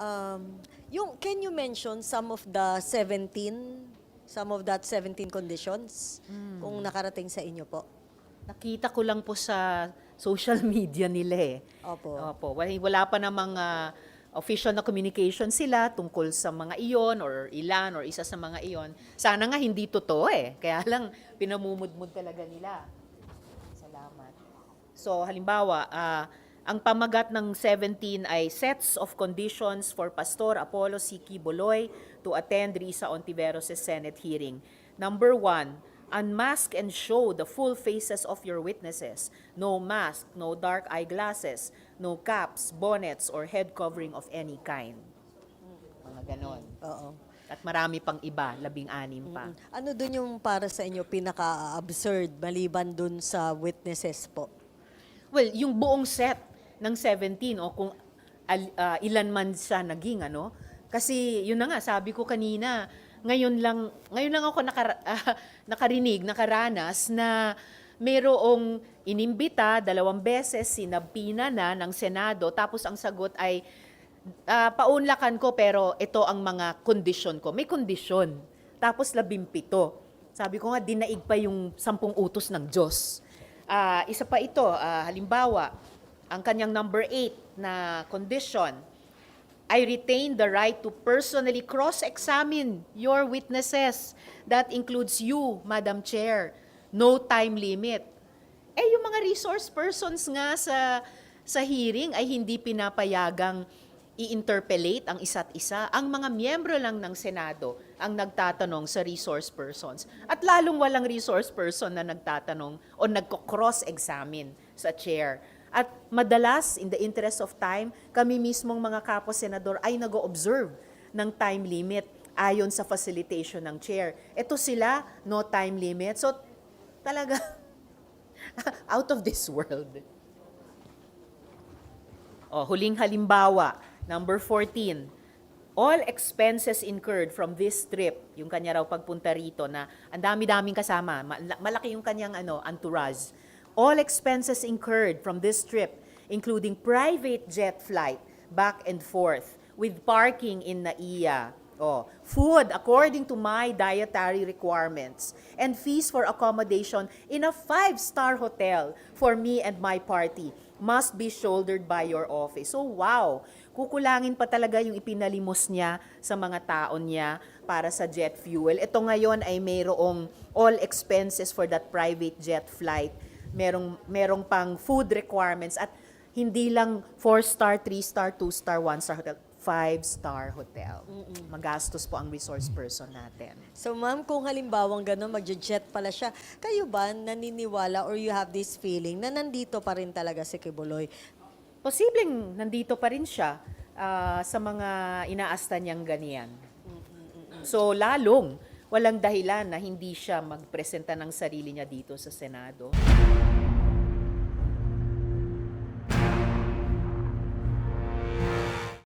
Um, yung, can you mention some of the 17, some of that 17 conditions kung nakarating sa inyo po? Nakita ko lang po sa social media nila eh. Opo. Opo. Wala, wala pa namang ah, official na communication sila tungkol sa mga iyon or ilan or isa sa mga iyon. Sana nga hindi totoo eh. Kaya lang pinamumudmud talaga nila. Salamat. So halimbawa, ah, ang pamagat ng 17 ay sets of conditions for Pastor Apollo Siki Boloy to attend Risa Ontiveros' Senate hearing. Number one, unmask and show the full faces of your witnesses. No mask, no dark eyeglasses, no caps, bonnets, or head covering of any kind. Mga ganon. Oo. At marami pang iba, labing-anim pa. Ano dun yung para sa inyo pinaka-absurd maliban dun sa witnesses po? Well, yung buong set ng 17 o kung ah, ilan man siya naging ano. Kasi yun na nga, sabi ko kanina, ngayon lang ngayon lang ako nakara- ah, nakarinig, nakaranas na mayroong inimbita dalawang beses sinabina na ng Senado tapos ang sagot ay ah, paunlakan ko pero ito ang mga kondisyon ko. May kondisyon. Tapos labimpito. Sabi ko nga, dinaig pa yung sampung utos ng Diyos. Ah, isa pa ito, ah, halimbawa, ang kanyang number eight na condition, I retain the right to personally cross-examine your witnesses. That includes you, Madam Chair. No time limit. Eh, yung mga resource persons nga sa, sa hearing ay hindi pinapayagang i-interpellate ang isa't isa. Ang mga miyembro lang ng Senado ang nagtatanong sa resource persons. At lalong walang resource person na nagtatanong o nagko-cross-examine sa chair. At madalas, in the interest of time, kami mismong mga kapo-senador ay nag-observe ng time limit ayon sa facilitation ng chair. Ito sila, no time limit. So, talaga, out of this world. Oh, huling halimbawa, number 14. All expenses incurred from this trip, yung kanya raw pagpunta rito na ang dami-daming kasama, ma- malaki yung kanyang ano, entourage. All expenses incurred from this trip, including private jet flight back and forth with parking in NAIA, Oh, food according to my dietary requirements and fees for accommodation in a five-star hotel for me and my party must be shouldered by your office. So wow, kukulangin pa talaga yung ipinalimos niya sa mga taon niya para sa jet fuel. Ito ngayon ay mayroong all expenses for that private jet flight. Merong merong pang food requirements at hindi lang 4-star, 3-star, 2-star, 1-star hotel, 5-star hotel. Magastos po ang resource person natin. So ma'am, kung halimbawang gano'n, magje-jet pala siya, kayo ba naniniwala or you have this feeling na nandito pa rin talaga si Kibuloy? Posibleng nandito pa rin siya ah, sa mga inaasta niyang ganiyan. So lalong walang dahilan na hindi siya magpresenta ng sarili niya dito sa Senado.